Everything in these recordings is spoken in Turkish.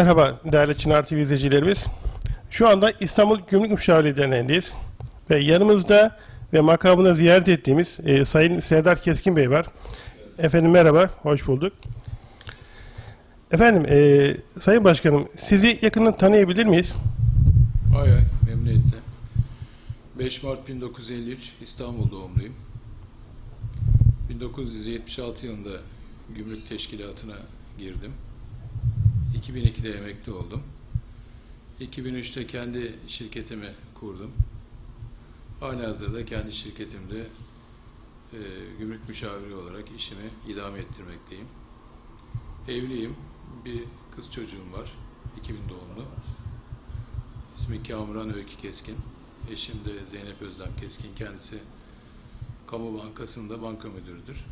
Merhaba değerli Çınar TV izleyicilerimiz. Şu anda İstanbul Gümrük Müşaviri Derneği'ndeyiz. Ve yanımızda ve makamını ziyaret ettiğimiz e, Sayın Serdar Keskin Bey var. Efendim merhaba, hoş bulduk. Efendim, e, Sayın Başkanım, sizi yakından tanıyabilir miyiz? Hay hay, memnuniyetle. 5 Mart 1953 İstanbul doğumluyum. 1976 yılında gümrük teşkilatına girdim. 2002'de emekli oldum. 2003'te kendi şirketimi kurdum. Halihazırda kendi şirketimde e, gümrük müşaviri olarak işimi idame ettirmekteyim. Evliyim. Bir kız çocuğum var. 2000 doğumlu. İsmi Kamuran Öykü Keskin. Eşim de Zeynep Özlem Keskin. Kendisi Kamu Bankası'nda banka müdürüdür.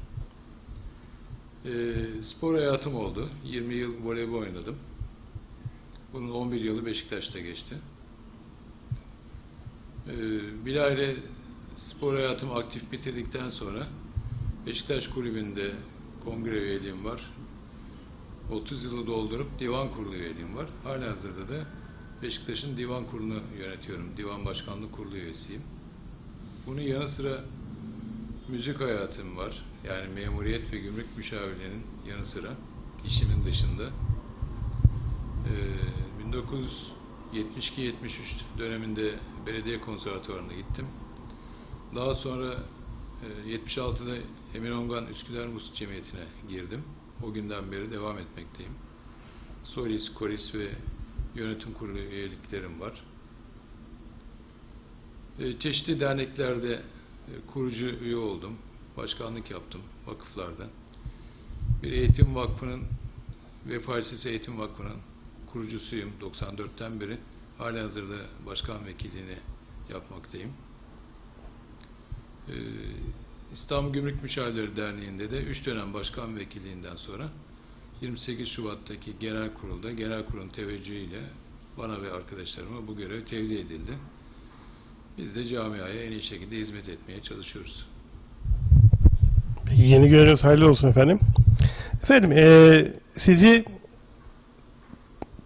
Ee, spor hayatım oldu. 20 yıl voleybol oynadım. Bunun 11 yılı Beşiktaş'ta geçti. Ee, bilahare spor hayatımı aktif bitirdikten sonra Beşiktaş Kulübü'nde kongre üyeliğim var. 30 yılı doldurup divan kurulu üyeliğim var. Halihazırda da Beşiktaş'ın divan kurulunu yönetiyorum. Divan başkanlığı kurulu üyesiyim. Bunun yanı sıra müzik hayatım var. Yani memuriyet ve gümrük müşavirliğinin yanı sıra işimin dışında. Ee, 1972-73 döneminde belediye konservatuvarına gittim. Daha sonra e, 76'da Emin Ongan Üsküdar Müzik Cemiyeti'ne girdim. O günden beri devam etmekteyim. Solis, koris ve yönetim kurulu üyeliklerim var. E, çeşitli derneklerde kurucu üye oldum. Başkanlık yaptım vakıflarda. Bir eğitim vakfının Vefa Lisesi Eğitim Vakfı'nın kurucusuyum 94'ten beri. Hali hazırda başkan vekilliğini yapmaktayım. E, İstanbul Gümrük Müşavirleri Derneği'nde de 3 dönem başkan vekilliğinden sonra 28 Şubat'taki genel kurulda genel kurulun teveccühüyle bana ve arkadaşlarıma bu görev tevdi edildi. Biz de camiaya en iyi şekilde hizmet etmeye çalışıyoruz. Peki, yeni göreviniz hayırlı olsun efendim. Efendim, e, sizi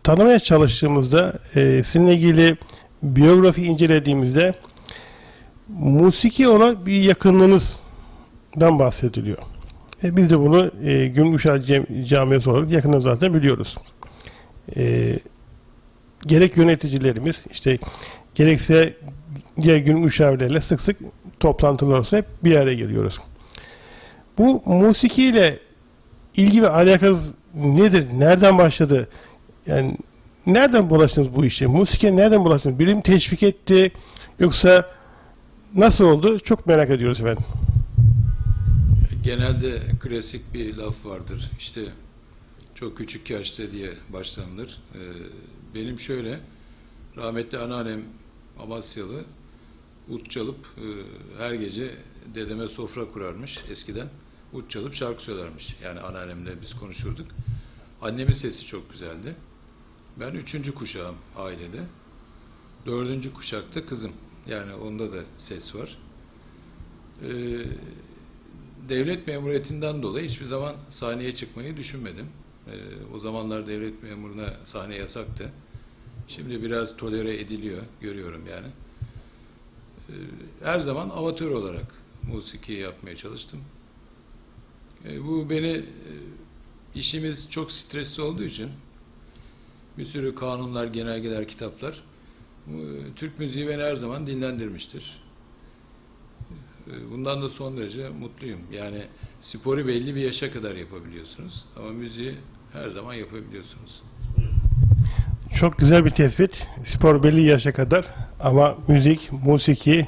tanımaya çalıştığımızda, e, sizinle ilgili biyografi incelediğimizde musiki olan bir yakınlığınızdan bahsediliyor. E, biz de bunu e, Cem- Camiası olarak yakından zaten biliyoruz. E, gerek yöneticilerimiz, işte gerekse diğer gün müşavirlerle sık sık toplantılar olsun hep bir araya geliyoruz. Bu musikiyle ilgi ve alakanız nedir? Nereden başladı? Yani nereden bulaştınız bu işe? Musikiye nereden bulaştınız? Biri mi teşvik etti? Yoksa nasıl oldu? Çok merak ediyoruz efendim. Genelde klasik bir laf vardır. İşte çok küçük yaşta diye başlanılır. Ee, benim şöyle, rahmetli anneannem Amasyalı ut çalıp e, her gece dedeme sofra kurarmış eskiden. Ut çalıp şarkı söylermiş. Yani anneannemle biz konuşurduk. Annemin sesi çok güzeldi. Ben üçüncü kuşağım ailede. Dördüncü kuşakta kızım. Yani onda da ses var. Ee, devlet memuriyetinden dolayı hiçbir zaman sahneye çıkmayı düşünmedim. Ee, o zamanlar devlet memuruna sahne yasaktı. Şimdi biraz tolere ediliyor, görüyorum yani. Ee, her zaman amatör olarak musiki yapmaya çalıştım. Ee, bu beni, e, işimiz çok stresli olduğu için bir sürü kanunlar, genelgeler, kitaplar e, Türk müziği beni her zaman dinlendirmiştir. Ee, Bundan da son derece mutluyum. Yani sporu belli bir yaşa kadar yapabiliyorsunuz ama müziği her zaman yapabiliyorsunuz. Çok güzel bir tespit. Spor belli yaşa kadar ama müzik, musiki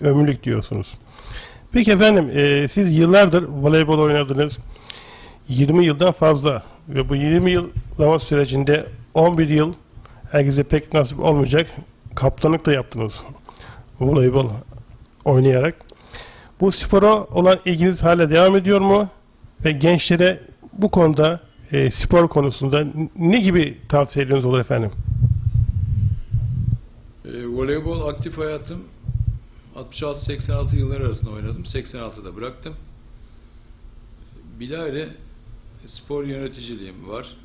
ömürlük diyorsunuz. Peki efendim e, siz yıllardır voleybol oynadınız. 20 yıldan fazla ve bu 20 yıllama sürecinde 11 yıl herkese pek nasip olmayacak kaptanlık da yaptınız voleybol oynayarak. Bu spora olan ilginiz hala devam ediyor mu? Ve gençlere bu konuda e, spor konusunda ne gibi tavsiyeleriniz olur efendim? E, voleybol aktif hayatım 66-86 yıllar arasında oynadım. 86'da bıraktım. Bilahare spor yöneticiliğim var.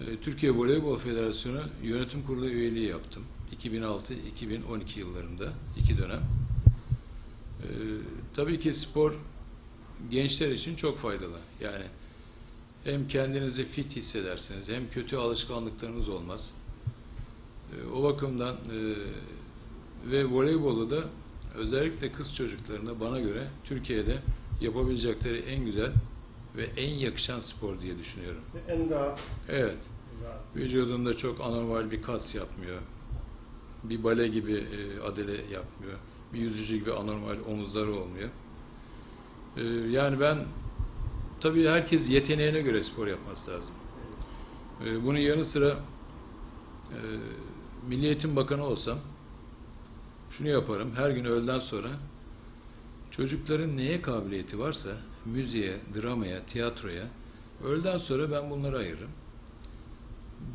e, Türkiye Voleybol Federasyonu Yönetim Kurulu üyeliği yaptım. 2006-2012 yıllarında iki dönem. E, tabii ki spor gençler için çok faydalı. Yani hem kendinizi fit hissedersiniz hem kötü alışkanlıklarınız olmaz. E, o bakımdan e, ve voleybolu da özellikle kız çocuklarına bana göre Türkiye'de yapabilecekleri en güzel ve en yakışan spor diye düşünüyorum. En daha Evet. Vücudunda çok anormal bir kas yapmıyor. Bir bale gibi e, adele yapmıyor. Bir yüzücü gibi anormal omuzları olmuyor. E, yani ben tabii herkes yeteneğine göre spor yapması lazım. E, bunun yanı sıra e, Milli Eğitim Bakanı olsam şunu yaparım. Her gün öğleden sonra çocukların neye kabiliyeti varsa müziğe, dramaya, tiyatroya öğleden sonra ben bunları ayırırım.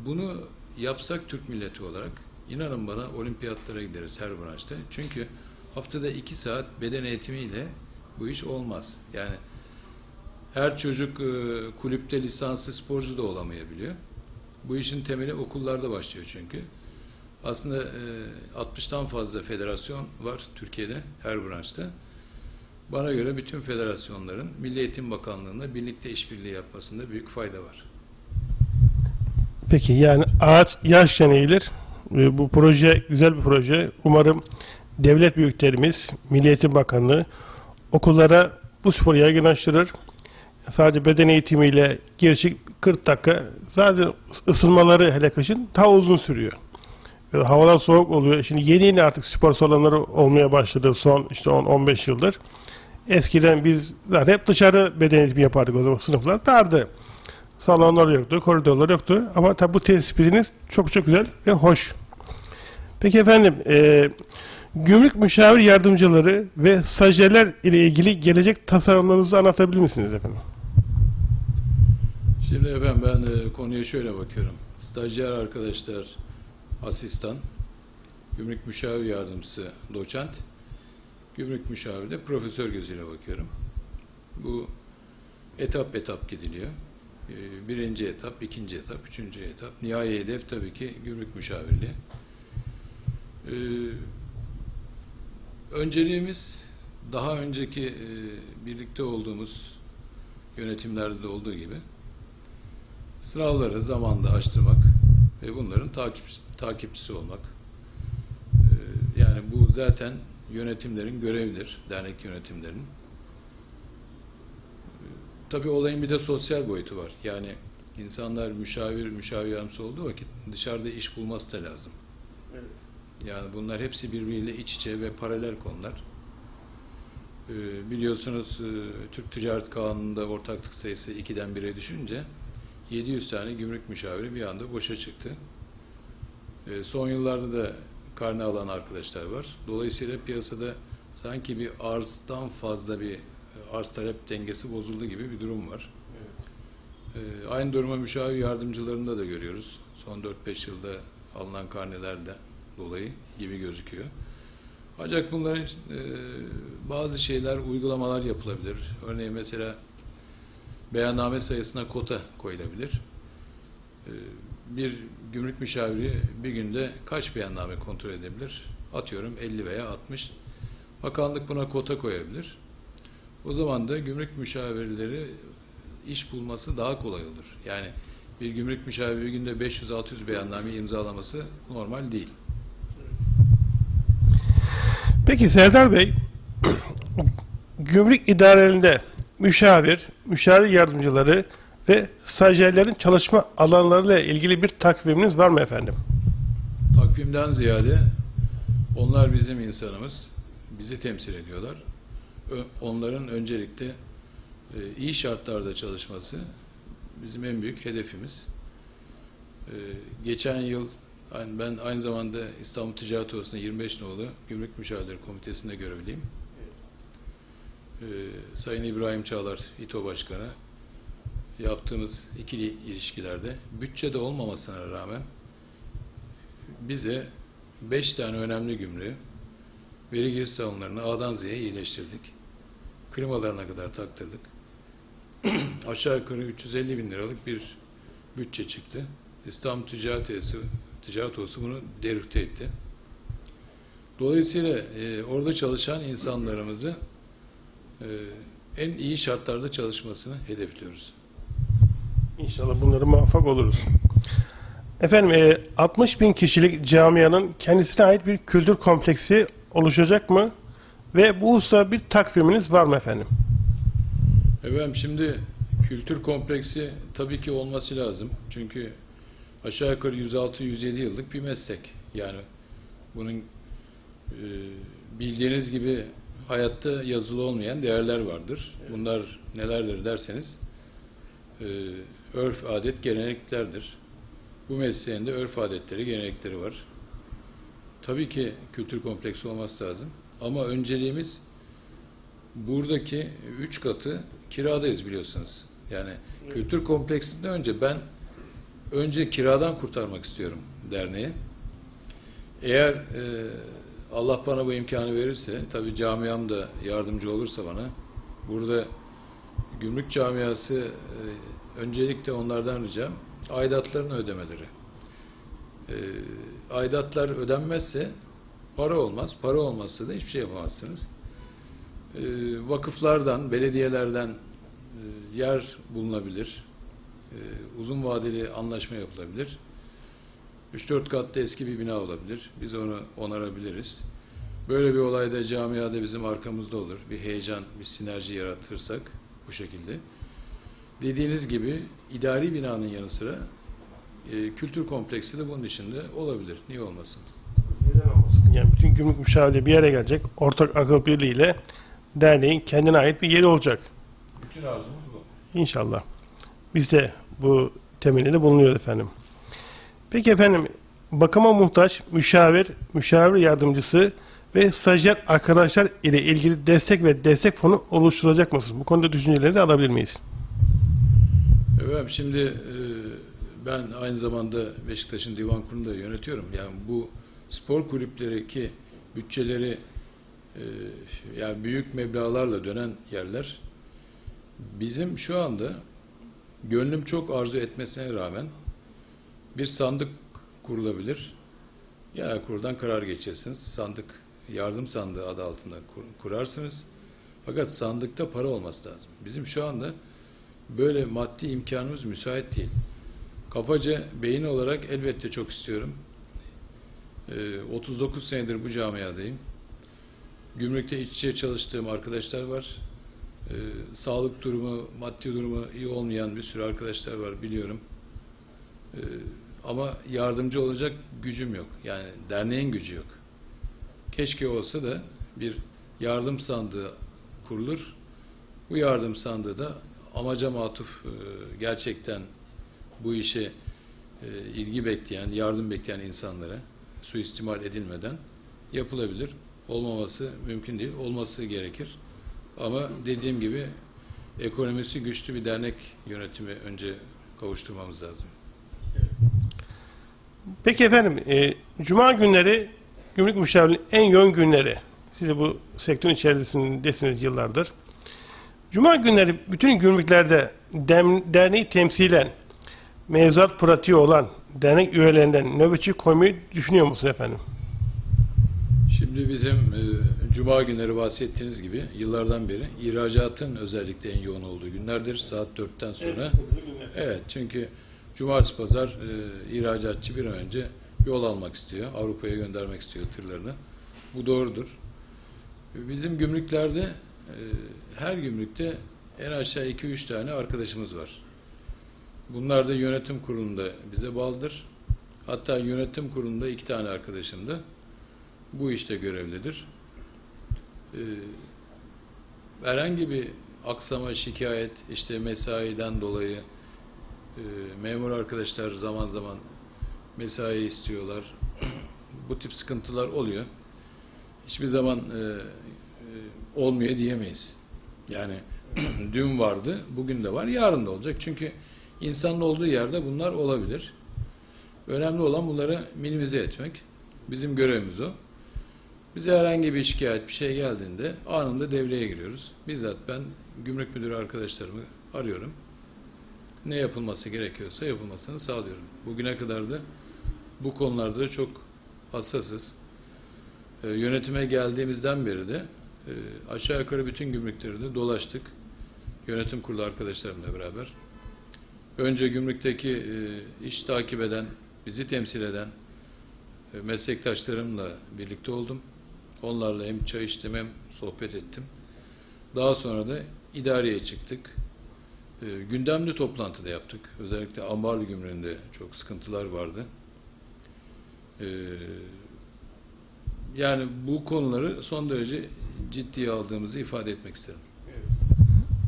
Bunu yapsak Türk milleti olarak inanın bana olimpiyatlara gideriz her branşta. Çünkü haftada iki saat beden eğitimiyle bu iş olmaz. Yani her çocuk e, kulüpte lisanslı sporcu da olamayabiliyor. Bu işin temeli okullarda başlıyor çünkü. Aslında e, 60'tan fazla federasyon var Türkiye'de her branşta. Bana göre bütün federasyonların Milli Eğitim Bakanlığı'nda birlikte işbirliği yapmasında büyük fayda var. Peki yani ağaç yaşken eğilir. E, Bu proje güzel bir proje. Umarım devlet büyüklerimiz, Milli Eğitim Bakanlığı okullara bu sporu yaygınlaştırır. Sadece beden eğitimiyle girişik 40 dakika zaten ısınmaları hele kışın daha uzun sürüyor. Havalar soğuk oluyor. Şimdi yeni yeni artık spor salonları olmaya başladı son işte 10-15 yıldır. Eskiden biz zaten hep dışarı beden eğitimi yapardık o zaman sınıflar dardı. Salonlar yoktu, koridorlar yoktu. Ama tabi bu tespitiniz çok çok güzel ve hoş. Peki efendim, e, gümrük müşavir yardımcıları ve stajyerler ile ilgili gelecek tasarımlarınızı anlatabilir misiniz efendim? Şimdi efendim ben e, konuya şöyle bakıyorum. Stajyer arkadaşlar asistan, gümrük müşavir yardımcısı doçent, gümrük müşaviri de profesör gözüyle bakıyorum. Bu etap etap gidiliyor. E, Birinci etap, ikinci etap, üçüncü etap. Nihai hedef tabii ki gümrük müşavirliği. E, Önceliğimiz daha önceki e, birlikte olduğumuz yönetimlerde de olduğu gibi sınavları zamanda açtırmak ve bunların takip, takipçisi olmak. Ee, yani bu zaten yönetimlerin görevidir, dernek yönetimlerinin. Ee, Tabii olayın bir de sosyal boyutu var. Yani insanlar müşavir, müşavir yardımcısı olduğu vakit dışarıda iş bulması da lazım. Yani bunlar hepsi birbiriyle iç içe ve paralel konular. Ee, biliyorsunuz e, Türk Ticaret Kanunu'nda ortaklık sayısı 2'den 1'e düşünce 700 tane gümrük müşaviri bir anda boşa çıktı. Ee, son yıllarda da karne alan arkadaşlar var. Dolayısıyla piyasada sanki bir arzdan fazla bir e, arz talep dengesi bozuldu gibi bir durum var. Ee, aynı duruma müşavir yardımcılarında da görüyoruz. Son 4-5 yılda alınan karnelerden dolayı gibi gözüküyor. Ancak bunların e, bazı şeyler, uygulamalar yapılabilir. Örneğin mesela beyanname sayısına kota koyulabilir. E, bir gümrük müşaviri bir günde kaç beyanname kontrol edebilir? Atıyorum 50 veya 60. Bakanlık buna kota koyabilir. O zaman da gümrük müşavirleri iş bulması daha kolay olur. Yani bir gümrük müşaviri bir günde 500-600 beyanname imzalaması normal değil. Peki Serdar Bey, gümrük idarelerinde müşavir, müşavir yardımcıları ve stajyerlerin çalışma alanlarıyla ilgili bir takviminiz var mı efendim? Takvimden ziyade onlar bizim insanımız, bizi temsil ediyorlar. Onların öncelikle e, iyi şartlarda çalışması bizim en büyük hedefimiz. E, Geçen yıl ben aynı zamanda İstanbul Ticaret Odası'nda 25 nolu Gümrük Müşavirleri Komitesi'nde görevliyim. E, Sayın İbrahim Çağlar, İTO Başkanı yaptığımız ikili ilişkilerde bütçede olmamasına rağmen bize beş tane önemli gümrüğü veri giriş salonlarını A'dan Z'ye iyileştirdik. Klimalarına kadar taktırdık. Aşağı yukarı 350 bin liralık bir bütçe çıktı. İstanbul Ticaret Odası, Ticaret Odası bunu derüfte etti. Dolayısıyla e, orada çalışan insanlarımızı en iyi şartlarda çalışmasını hedefliyoruz. İnşallah bunları muvaffak oluruz. Efendim e, 60 bin kişilik camianın kendisine ait bir kültür kompleksi oluşacak mı? Ve bu hususta bir takviminiz var mı efendim? Efendim şimdi kültür kompleksi tabii ki olması lazım. Çünkü aşağı yukarı 106-107 yıllık bir meslek. Yani bunun e, bildiğiniz gibi hayatta yazılı olmayan değerler vardır. Bunlar nelerdir derseniz e, örf, adet, geleneklerdir. Bu mesleğin de örf adetleri, gelenekleri var. Tabii ki kültür kompleksi olması lazım. Ama önceliğimiz buradaki üç katı kiradayız biliyorsunuz. Yani kültür kompleksinden önce ben önce kiradan kurtarmak istiyorum derneği. Eğer e, Allah bana bu imkanı verirse, tabii camiam da yardımcı olursa bana, burada gümrük camiası e, öncelikle onlardan ricam aidatlarını ödemeleri. E, aidatlar ödenmezse para olmaz, para olmazsa da hiçbir şey yapamazsınız. E, vakıflardan, belediyelerden e, yer bulunabilir. E, uzun vadeli anlaşma yapılabilir. 3-4 katlı eski bir bina olabilir. Biz onu onarabiliriz. Böyle bir olayda camiada bizim arkamızda olur. Bir heyecan, bir sinerji yaratırsak bu şekilde. Dediğiniz gibi idari binanın yanı sıra e, kültür kompleksi de bunun içinde olabilir. Niye olmasın? Neden olmasın? Yani bütün gümrük müşaviri bir yere gelecek. Ortak akıl birliğiyle derneğin kendine ait bir yeri olacak. Bütün arzumuz bu. İnşallah. Biz de bu temennide bulunuyoruz efendim. Peki efendim bakıma muhtaç müşavir, müşavir yardımcısı ve stajyer arkadaşlar ile ilgili destek ve destek fonu oluşturacak mısınız? Bu konuda düşünceleri de alabilir miyiz? Efendim şimdi e, ben aynı zamanda Beşiktaş'ın divan kurulunu da yönetiyorum. Yani bu spor kulüpleri ki bütçeleri e, yani büyük meblağlarla dönen yerler bizim şu anda gönlüm çok arzu etmesine rağmen bir sandık kurulabilir. Genel kuruldan karar geçeceksiniz. Sandık, yardım sandığı adı altında kur- kurarsınız. Fakat sandıkta para olması lazım. Bizim şu anda böyle maddi imkanımız müsait değil. Kafaca beyin olarak elbette çok istiyorum. Ee, 39 senedir bu camiadayım. Gümrükte iç içe çalıştığım arkadaşlar var. Ee, sağlık durumu, maddi durumu iyi olmayan bir sürü arkadaşlar var biliyorum. Ee, ama yardımcı olacak gücüm yok. Yani derneğin gücü yok. Keşke olsa da bir yardım sandığı kurulur. Bu yardım sandığı da amaca matuf e, gerçekten bu işe e, ilgi bekleyen, yardım bekleyen insanlara suistimal edilmeden yapılabilir. Olmaması mümkün değil, olması gerekir. Ama dediğim gibi ekonomisi güçlü bir dernek yönetimi önce kavuşturmamız lazım. Peki efendim, e, Cuma günleri gümrük müşavirliğinin en yoğun günleri. Siz de bu sektörün içerisindesiniz yıllardır. Cuma günleri bütün gümrüklerde dem, derneği temsilen mevzuat pratiği olan dernek üyelerinden nöbetçi koymayı düşünüyor musun efendim? Şimdi bizim e, cuma günleri bahsettiğiniz gibi yıllardan beri ihracatın özellikle en yoğun olduğu günlerdir. Saat 4'ten sonra. Evet çünkü cumartesi pazar e, ihracatçı bir an önce yol almak istiyor. Avrupa'ya göndermek istiyor tırlarını. Bu doğrudur. Bizim gümrüklerde e, her gümrükte en aşağı 2-3 tane arkadaşımız var. Bunlar da yönetim kurulunda bize bağlıdır. Hatta yönetim kurulunda iki tane arkadaşım da bu işte görevlidir. Ee, herhangi bir aksama, şikayet, işte mesaiden dolayı e, memur arkadaşlar zaman zaman mesai istiyorlar. bu tip sıkıntılar oluyor. Hiçbir zaman e, e, olmuyor diyemeyiz. Yani dün vardı, bugün de var, yarın da olacak. Çünkü insanın olduğu yerde bunlar olabilir. Önemli olan bunları minimize etmek. Bizim görevimiz o. Bize herhangi bir şikayet, bir şey geldiğinde anında devreye giriyoruz. Bizzat ben gümrük müdürü arkadaşlarımı arıyorum. Ne yapılması gerekiyorsa yapılmasını sağlıyorum. Bugüne kadar da bu konularda çok hassasız. E, yönetime geldiğimizden beri de e, aşağı yukarı bütün gümrükleri de dolaştık. Yönetim kurulu arkadaşlarımla beraber. Önce gümrükteki e, iş takip eden, bizi temsil eden e, meslektaşlarımla birlikte oldum. Onlarla hem çay içtim hem sohbet ettim. Daha sonra da idareye çıktık. E, gündemli toplantı da yaptık. Özellikle ambarlı gümrüğünde çok sıkıntılar vardı. E, yani bu konuları son derece ciddiye aldığımızı ifade etmek isterim.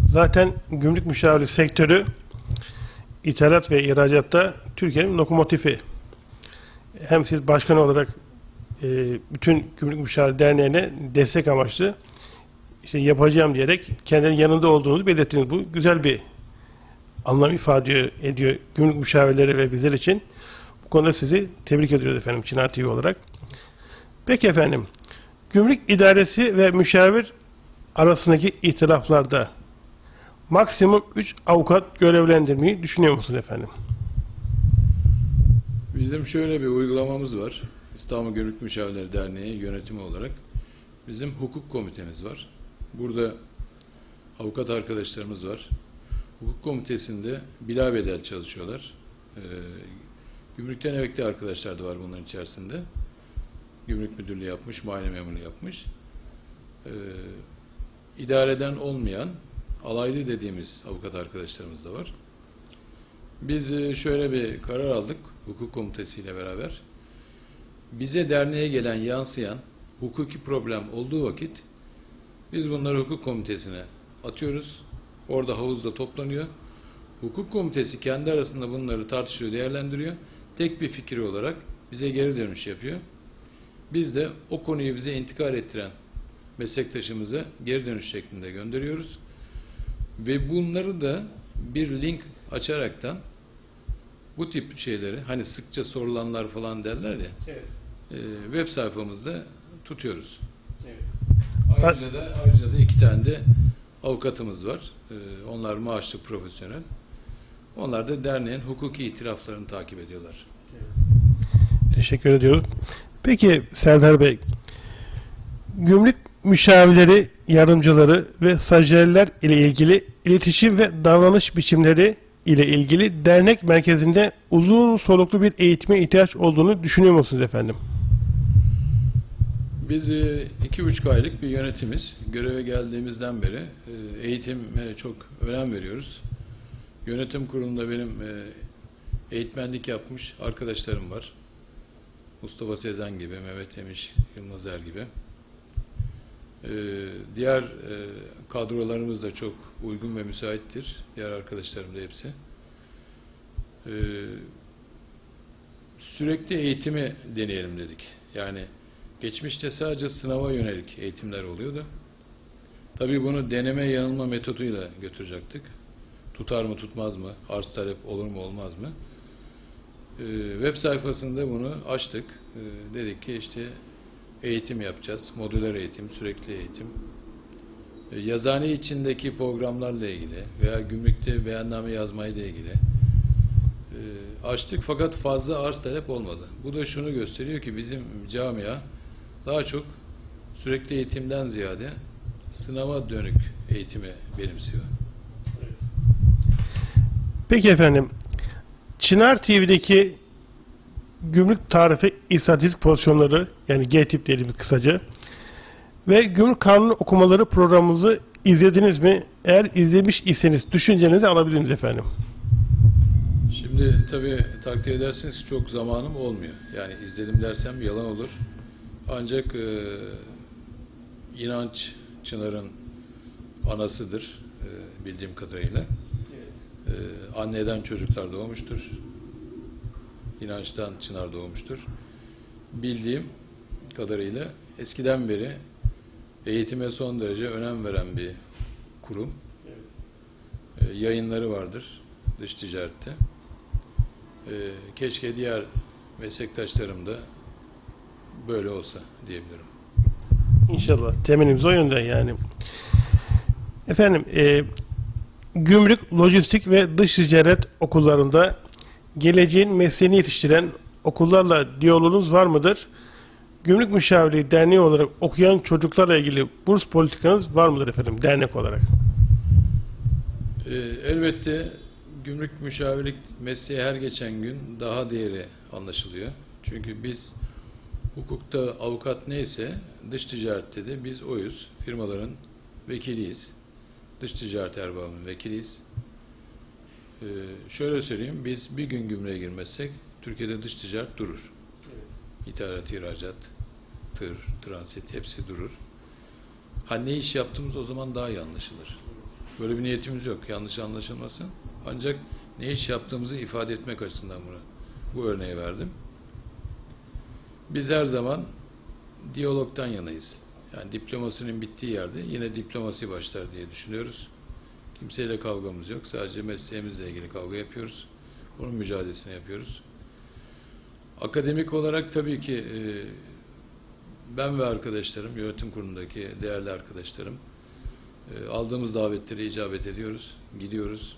Zaten gümrük müşaviri sektörü ithalat ve ihracatta Türkiye'nin lokomotifi. Hem siz başkan olarak e, bütün Gümrük Müşavir Derneği'ne destek amaçlı işte yapacağım diyerek kendilerinin yanında olduğunuzu belirttiniz. Bu güzel bir anlam ifade ediyor gümrük müşavirleri ve bizler için. Bu konuda sizi tebrik ediyoruz efendim Çınar TV olarak. Peki efendim, gümrük idaresi ve müşavir arasındaki ihtilaflarda maksimum 3 avukat görevlendirmeyi düşünüyor musunuz efendim? Bizim şöyle bir uygulamamız var. İstanbul Gümrük Müşavirleri Derneği yönetimi olarak bizim hukuk komitemiz var. Burada avukat arkadaşlarımız var. Hukuk komitesinde bilabedel çalışıyorlar. Ee, gümrükten emekli arkadaşlar da var bunların içerisinde. Gümrük müdürlüğü yapmış, muayene memuru yapmış. Ee, idareden olmayan alaylı dediğimiz avukat arkadaşlarımız da var. Biz e, şöyle bir karar aldık hukuk komitesiyle beraber. Bize derneğe gelen yansıyan hukuki problem olduğu vakit biz bunları hukuk komitesine atıyoruz. Orada havuzda toplanıyor. Hukuk komitesi kendi arasında bunları tartışıyor, değerlendiriyor. Tek bir fikir olarak bize geri dönüş yapıyor. Biz de o konuyu bize intikal ettiren meslektaşımıza geri dönüş şeklinde gönderiyoruz. Ve bunları da bir link açaraktan bu tip şeyleri hani sıkça sorulanlar falan derler ya Evet. e, web sayfamızda tutuyoruz. Evet. Ayrıca da ayrıca da iki tane de avukatımız var. E, onlar maaşlı profesyonel. Onlar da derneğin hukuki itiraflarını takip ediyorlar. Teşekkür ediyoruz. Peki Serdar Bey, gümrük müşavirleri, yardımcıları ve stajyerler ile ilgili iletişim ve davranış biçimleri ile ilgili dernek merkezinde uzun soluklu bir eğitime ihtiyaç olduğunu düşünüyor musunuz efendim? Biz e, iki buçuk aylık bir yönetimiz. Göreve geldiğimizden beri e, eğitime çok önem veriyoruz. Yönetim kurulunda benim e, eğitmenlik yapmış arkadaşlarım var. Mustafa Sezen gibi, Mehmet Emiş, Yılmaz Er gibi. Diğer kadrolarımız da çok uygun ve müsaittir. Diğer arkadaşlarım da hepsi. Sürekli eğitimi deneyelim dedik. Yani Geçmişte sadece sınava yönelik eğitimler oluyordu. Tabii bunu deneme yanılma metoduyla götürecektik. Tutar mı tutmaz mı? Arz talep olur mu olmaz mı? Ee, web sayfasında bunu açtık. Ee, dedik ki işte eğitim yapacağız. Modüler eğitim, sürekli eğitim. Ee, yazane içindeki programlarla ilgili veya gümrükte beyanname yazmayla ilgili ee, açtık fakat fazla arz talep olmadı. Bu da şunu gösteriyor ki bizim camia daha çok sürekli eğitimden ziyade sınava dönük eğitimi benimsiyor. Peki efendim, Çınar TV'deki gümrük tarifi istatistik pozisyonları yani G-tip dediğimiz kısaca ve gümrük kanunu okumaları programımızı izlediniz mi? Eğer izlemiş iseniz düşüncenizi alabiliriz efendim. Şimdi tabii takdir edersiniz ki çok zamanım olmuyor. Yani izledim dersem yalan olur. Ancak e, inanç Çınar'ın anasıdır e, bildiğim kadarıyla. E, anneden çocuklar doğmuştur. İnançtan Çınar doğmuştur. Bildiğim kadarıyla eskiden beri eğitime son derece önem veren bir kurum. E, yayınları vardır dış ticarette. E, keşke diğer meslektaşlarım da böyle olsa diyebilirim. İnşallah. Temelimiz o yönde yani. Efendim, e, gümrük, lojistik ve dış ticaret okullarında geleceğin mesleğini yetiştiren okullarla diyaloğunuz var mıdır? Gümrük Müşavirliği Derneği olarak okuyan çocuklarla ilgili burs politikanız var mıdır efendim dernek olarak? Ee, elbette gümrük müşavirlik mesleği her geçen gün daha değeri anlaşılıyor. Çünkü biz hukukta avukat neyse dış ticarette de biz oyuz. Firmaların vekiliyiz. Dış ticaret erbabının vekiliyiz. Ee, şöyle söyleyeyim, biz bir gün gümrüğe girmezsek Türkiye'de dış ticaret durur. İthalat, ihracat, tır, transit hepsi durur. Ha ne iş yaptığımız o zaman daha iyi anlaşılır. Böyle bir niyetimiz yok. Yanlış anlaşılmasın. Ancak ne iş yaptığımızı ifade etmek açısından bunu bu örneği verdim. Biz her zaman diyalogtan yanayız. Yani diplomasinin bittiği yerde yine diplomasi başlar diye düşünüyoruz. Kimseyle kavgamız yok. Sadece mesleğimizle ilgili kavga yapıyoruz. Bunun mücadelesini yapıyoruz. Akademik olarak tabii ki e, ben ve arkadaşlarım, yönetim kurulundaki değerli arkadaşlarım e, aldığımız davetleri icabet ediyoruz, gidiyoruz.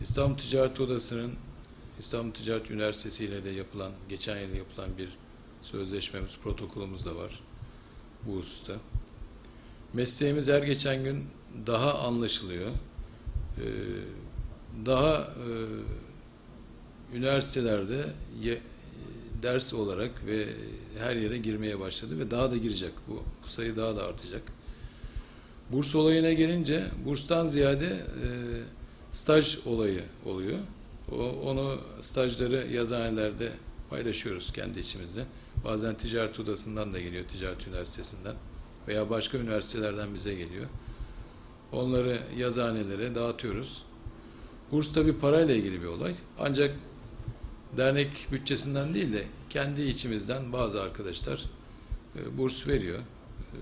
İstanbul Ticaret Odası'nın İstanbul Ticaret Üniversitesi ile de yapılan, geçen yıl yapılan bir sözleşmemiz, protokolümüz de var bu hususta. Mesleğimiz her geçen gün daha anlaşılıyor. E, daha e, üniversitelerde ye, ders olarak ve her yere girmeye başladı ve daha da girecek. Bu, bu sayı daha da artacak. Burs olayına gelince burstan ziyade e, staj olayı oluyor. O, onu stajları yazıhanelerde paylaşıyoruz kendi içimizde. Bazen ticaret odasından da geliyor, ticaret üniversitesinden veya başka üniversitelerden bize geliyor. Onları yazıhanelere dağıtıyoruz. Burs tabi parayla ilgili bir olay. Ancak dernek bütçesinden değil de kendi içimizden bazı arkadaşlar e, burs veriyor. E,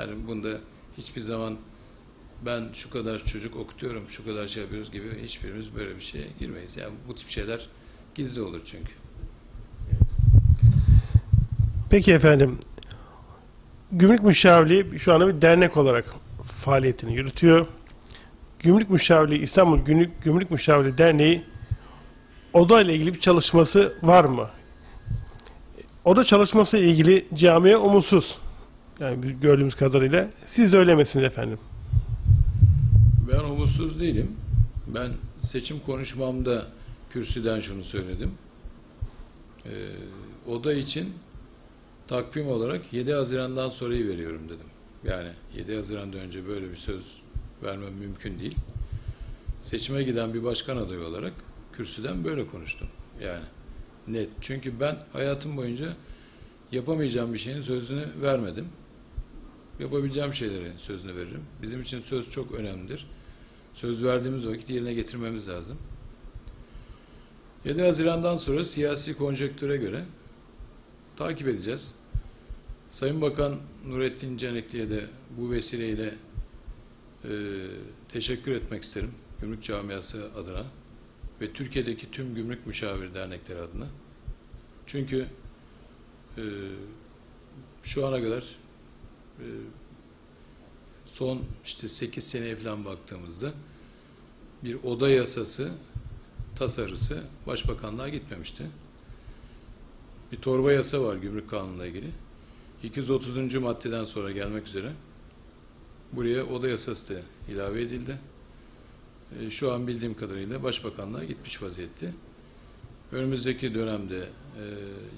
yani bunda hiçbir zaman ben şu kadar çocuk okutuyorum, şu kadar şey yapıyoruz gibi hiçbirimiz böyle bir şeye girmeyiz. Yani bu tip şeyler gizli olur çünkü. Peki efendim, Gümrük Müşavirliği şu anda bir dernek olarak faaliyetini yürütüyor. Gümrük Müşavirliği İstanbul Gümrük, Gümrük Müşavirliği Derneği oda ile ilgili bir çalışması var mı? Oda çalışması ile ilgili camiye umutsuz. Yani gördüğümüz kadarıyla. Siz de öyle misiniz efendim? Ben umutsuz değilim. Ben seçim konuşmamda kürsüden şunu söyledim. Ee, oda için takvim olarak 7 Haziran'dan sonrayı veriyorum dedim. Yani 7 Haziran'dan önce böyle bir söz vermem mümkün değil. Seçime giden bir başkan adayı olarak kürsüden böyle konuştum. Yani net. Çünkü ben hayatım boyunca yapamayacağım bir şeyin sözünü vermedim. Yapabileceğim şeyleri sözünü veririm. Bizim için söz çok önemlidir. Söz verdiğimiz vakit yerine getirmemiz lazım. 7 Haziran'dan sonra siyasi konjektüre göre takip edeceğiz. Sayın Bakan Nurettin Canikli'ye de bu vesileyle e, teşekkür etmek isterim. Gümrük Camiası adına ve Türkiye'deki tüm gümrük müşavir dernekleri adına. Çünkü e, şu ana kadar e, son işte 8 seneye falan baktığımızda bir oda yasası tasarısı başbakanlığa gitmemişti. Bir torba yasa var gümrük kanunuyla ilgili. 230. maddeden sonra gelmek üzere buraya oda yasası da ilave edildi. E, şu an bildiğim kadarıyla başbakanlığa gitmiş vaziyette. Önümüzdeki dönemde e,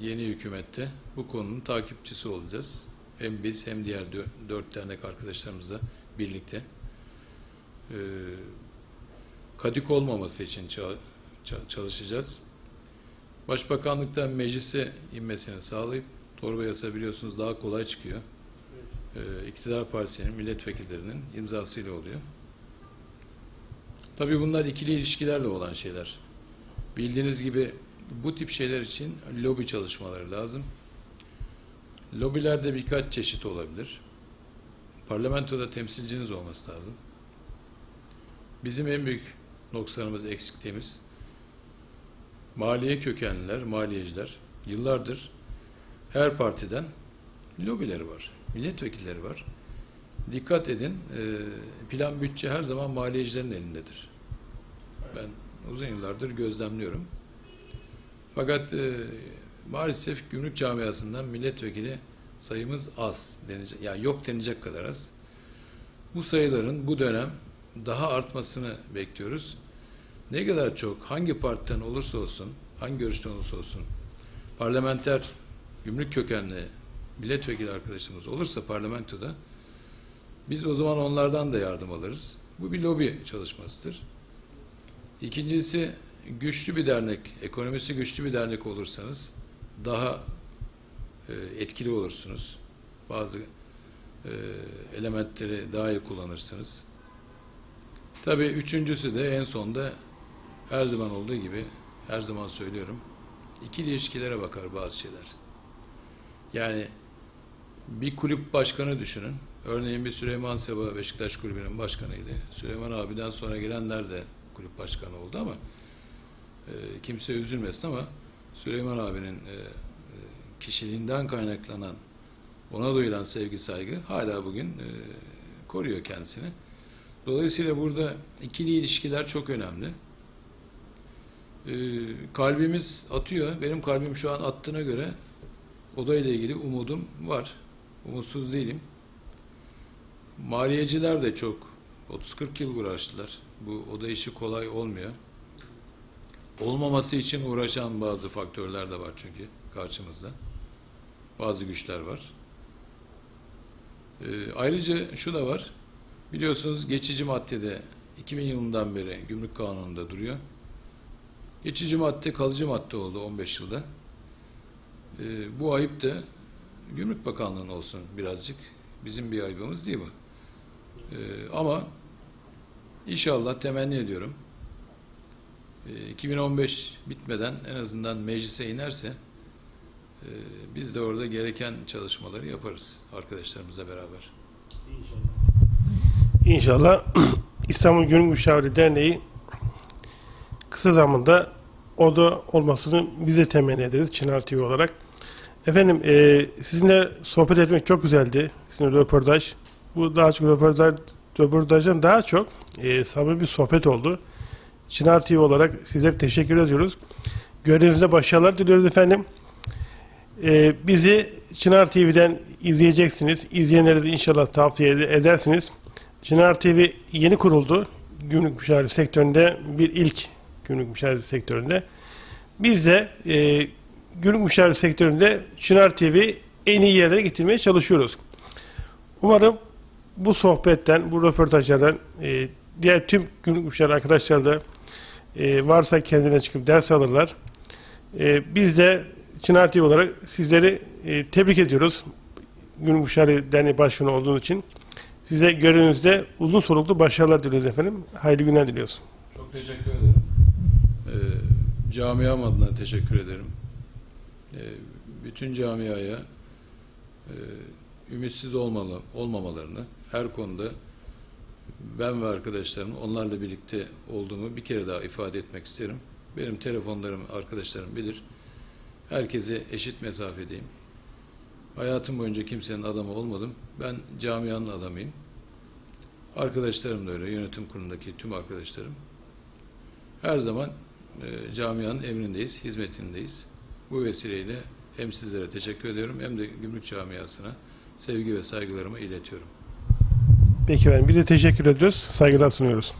yeni hükümette bu konunun takipçisi olacağız. Hem biz hem diğer dört dernek arkadaşlarımızla birlikte. E, kadik olmaması için çalışacağız. Başbakanlıktan meclise inmesini sağlayıp torba yasa biliyorsunuz daha kolay çıkıyor. E, iktidar partisinin milletvekillerinin imzasıyla oluyor. Tabii bunlar ikili ilişkilerle olan şeyler. Bildiğiniz gibi bu tip şeyler için lobi çalışmaları lazım. Lobilerde birkaç çeşit olabilir. Parlamentoda temsilciniz olması lazım. Bizim en büyük noksanımız, eksikliğimiz maliye kökenliler, maliyeciler yıllardır her partiden lobileri var, milletvekilleri var. dikkat edin, e, plan bütçe her zaman maliyecilerin elindedir. Ben uzun yıllardır gözlemliyorum. Fakat e, maalesef gümrük camiasından milletvekili sayımız az denecek, yani yok denecek kadar az. Bu sayıların bu dönem daha artmasını bekliyoruz. Ne kadar çok hangi partiden olursa olsun, hangi görüşten olursa olsun parlamenter gümrük kökenli milletvekili arkadaşımız olursa parlamentoda biz o zaman onlardan da yardım alırız. Bu bir lobi çalışmasıdır. İkincisi güçlü bir dernek, ekonomisi güçlü bir dernek olursanız daha e, etkili olursunuz. Bazı e, elementleri daha iyi kullanırsınız. Tabii üçüncüsü de en sonda her zaman olduğu gibi her zaman söylüyorum ikili ilişkilere bakar bazı şeyler. Yani bir kulüp başkanı düşünün. Örneğin bir Süleyman Seba Beşiktaş kulübünün başkanıydı. Süleyman abiden sonra gelenler de kulüp başkanı oldu ama e, kimse üzülmesin ama Süleyman abinin e, e, kişiliğinden kaynaklanan ona duyulan sevgi saygı hala bugün e, koruyor kendisini. Dolayısıyla burada ikili ilişkiler çok önemli. E, kalbimiz atıyor. Benim kalbim şu an attığına göre odayla ilgili umudum var. Umutsuz değilim. Maliyeciler de çok 30-40 yıl uğraştılar. Bu oda işi kolay olmuyor. Olmaması için uğraşan bazı faktörler de var çünkü karşımızda. Bazı güçler var. Ee, ayrıca şu da var. Biliyorsunuz geçici maddede 2000 yılından beri gümrük kanununda duruyor. Geçici madde kalıcı madde oldu 15 yılda. Ee, bu ayıp da Gümrük Bakanlığı'nın olsun birazcık. Bizim bir ayıbımız değil bu. Ee, ama inşallah temenni ediyorum. Ee, 2015 bitmeden en azından meclise inerse e, biz de orada gereken çalışmaları yaparız arkadaşlarımızla beraber. İnşallah İstanbul Gönül Müşaviri Derneği kısa zamanda oda olmasını biz de temenni ederiz Çınar TV olarak. Efendim e, sizinle sohbet etmek çok güzeldi. Sizinle röportaj. Bu daha çok röportaj, röportajdan daha çok e, samimi bir sohbet oldu. Çınar TV olarak size teşekkür ediyoruz. Görevinizde başarılar diliyoruz efendim. E, bizi Çınar TV'den izleyeceksiniz. İzleyenlere de inşallah tavsiye edersiniz. Çınar TV yeni kuruldu. Gümrük müşaviri sektöründe bir ilk gümrük müşaviri sektöründe. Biz de e, gümrük müşaviri sektöründe Çınar TV en iyi yerlere getirmeye çalışıyoruz. Umarım bu sohbetten, bu röportajlardan e, diğer tüm gümrük müşaviri arkadaşlar da e, varsa kendine çıkıp ders alırlar. E, biz de Çınar TV olarak sizleri e, tebrik ediyoruz. Gümrük Müşaviri Derneği Başkanı olduğunuz için. Size görevinizde uzun soluklu başarılar diliyoruz efendim. Hayırlı günler diliyoruz. Çok teşekkür ederim. Ee, camiam adına teşekkür ederim. Ee, bütün camiaya e, ümitsiz olmalı, olmamalarını her konuda ben ve arkadaşlarım onlarla birlikte olduğumu bir kere daha ifade etmek isterim. Benim telefonlarım arkadaşlarım bilir. Herkese eşit mesafedeyim. Hayatım boyunca kimsenin adamı olmadım. Ben camianın adamıyım. Arkadaşlarım da öyle, yönetim kurulundaki tüm arkadaşlarım. Her zaman e, camianın emrindeyiz, hizmetindeyiz. Bu vesileyle hem sizlere teşekkür ediyorum hem de gümrük camiasına sevgi ve saygılarımı iletiyorum. Peki efendim. Biz de teşekkür ediyoruz. Saygılar sunuyoruz.